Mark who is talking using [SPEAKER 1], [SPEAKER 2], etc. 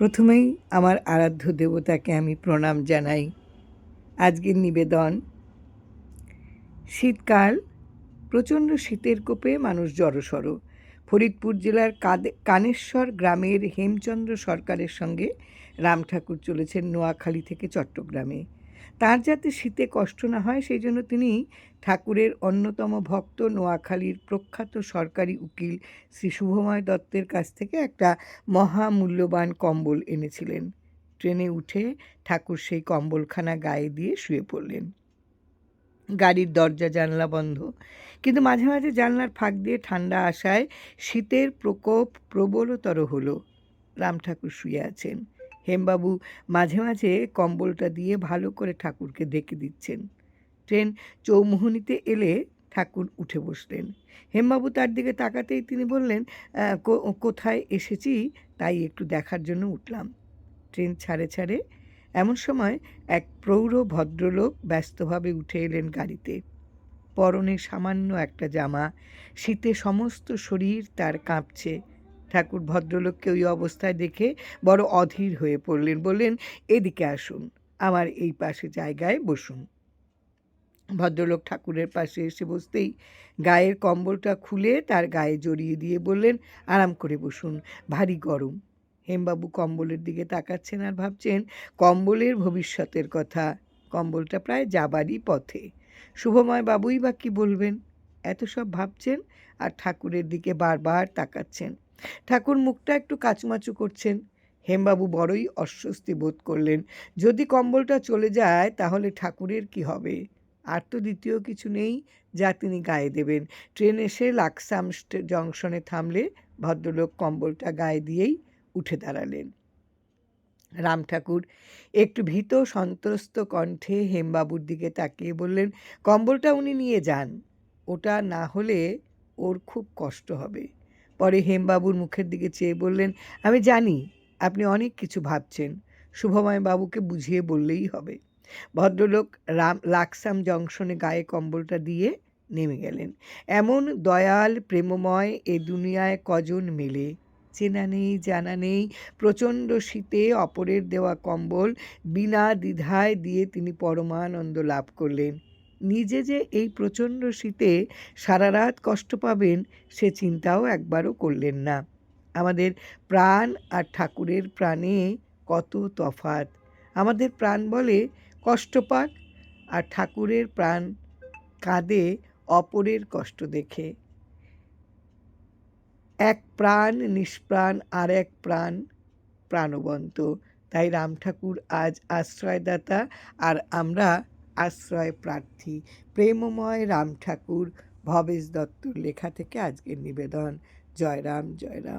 [SPEAKER 1] প্রথমেই আমার আরাধ্য দেবতাকে আমি প্রণাম জানাই। আজকের নিবেদন, শীতকাল, প্রচণ্ড শীতের কোপে মানুষ জড়সড়। ফরিদপুর জেলার কানেশ্বর গ্রামের হেমচন্দ্র সরকারের সঙ্গে রাম ঠাকুর চলেছেন নোয়াখালী থেকে চট্টগ্রামে। তার যাতে শীতে কষ্ট না হয়, সেই জন্য তিনি ঠাকুরের অন্যতম ভক্ত নোয়াখালীর প্রখ্যাত সরকারি উকিল শ্রী শুভময় দত্তের কাছ থেকে একটা মহামূল্যবান কম্বল এনেছিলেন। ট্রেনে উঠে ঠাকুর সেই কম্বলখানা গায়ে দিয়ে শুয়ে পড়লেন। গাড়ির দরজা, জানলা বন্ধ। কিন্তু মাঝে মাঝে জানলার ফাঁক দিয়ে ঠান্ডা আসায় শীতের প্রকোপ প্রবলতর হলো। রাম ঠাকুর শুয়ে আছেন। হেমবাবু মাঝে মাঝে কম্বলটা দিয়ে ভালো করে ঠাকুরকে ডেকে দিচ্ছেন। ট্রেন চৌমুহনীতে এলে ঠাকুর উঠে বসলেন। হেমবাবু তার দিকে তাকাতেই তিনি বললেন কোথায় এসেছি? তাই একটু দেখার জন্য উঠলাম। ট্রেন ছাড়ে ছাড়ে এমন সময় এক প্রৌঢ় ভদ্রলোক ব্যস্তভাবে উঠে এলেন গাড়িতে। পরনে সামান্য একটা জামা, শীতে সমস্ত শরীর তার কাঁপছে। ঠাকুর ভদ্রলোককে ওই অবস্থায় দেখে বড় অধীর হয়ে পড়লেন, বললেন, এদিকে আসুন, আমার এই পাশে জায়গায় বসুন। ভদ্রলোক ঠাকুরের পাশে এসে বসতেই গায়ের কম্বলটা খুলে তার গায়ে জড়িয়ে দিয়ে বললেন, আরাম করে বসুন, ভারী গরম। হেমবাবু কম্বলের দিকে তাকাচ্ছেন আর ভাবছেন, কম্বলের ভবিষ্যতের কথা, কম্বলটা প্রায় যাবারই পথে। শুভময় বাবুই বা কী বলবেন? এত সব ভাবছেন আর ঠাকুরের দিকে বারবার তাকাচ্ছেন। ঠাকুর মুখটা একটু কাচুমাচু করছেন। হেমবাবু বড়ই অস্বস্তি বোধ করলেন। যদি কম্বলটা চলে যায়, তাহলে ঠাকুরের কি হবে? আর তো দ্বিতীয় কিছু নেই যা তিনি গায়ে দেবেন। ট্রেন এসে লাকসাম জংশনে থামলে ভদ্রলোক কম্বলটা গায়ে দিয়েই উঠে দাঁড়ালেন। রাম ঠাকুর, একটু ভীত সন্ত্রস্ত কণ্ঠে হেমবাবুর দিকে তাকিয়ে বললেন, কম্বলটা উনি নিয়ে যান। ওটা না হলে ওর খুব কষ্ট হবে। পরে হেমবাবুর মুখের দিকে চেয়ে বললেন, আমি জানি আপনি অনেক কিছু ভাবছেন। শুভময় বাবুকে বুঝিয়ে বললেই হবে। ভদ্রলোক রাম, লাকসাম জংশনে গায়ে কম্বলটা দিয়ে নেমে গেলেন। এমন দয়াল, প্রেমময় এ দুনিয়ায় কজন মেলে? চেনা নেই, জানা নেই। প্রচণ্ড শীতে অপরের দেওয়া কম্বল বিনা দ্বিধায় দিয়ে তিনি পরমানন্দ লাভ করলেন। নিজে যে এই প্রচণ্ড শীতে সারা রাত কষ্ট পাবেন, সে চিন্তাও একবারও করলেন না। আমাদের প্রাণ আর ঠাকুরের প্রাণে কত তফাত আমাদের প্রাণ বলে কষ্ট পাক আর ঠাকুরের প্রাণ কাঁদে অপরের কষ্ট দেখে। এক প্রাণ নিষ্প্রাণ আর এক প্রাণ প্রাণবন্ত। তাই রাম ঠাকুর আজ আশ্রয়দাতা আর আমরা আশ্রয় প্রার্থী প্রেমময় রাম ঠাকুর, ভবেশ দত্তর লেখা থেকে আজকের নিবেদন। জয়রাম জয়রাম। জয় রাম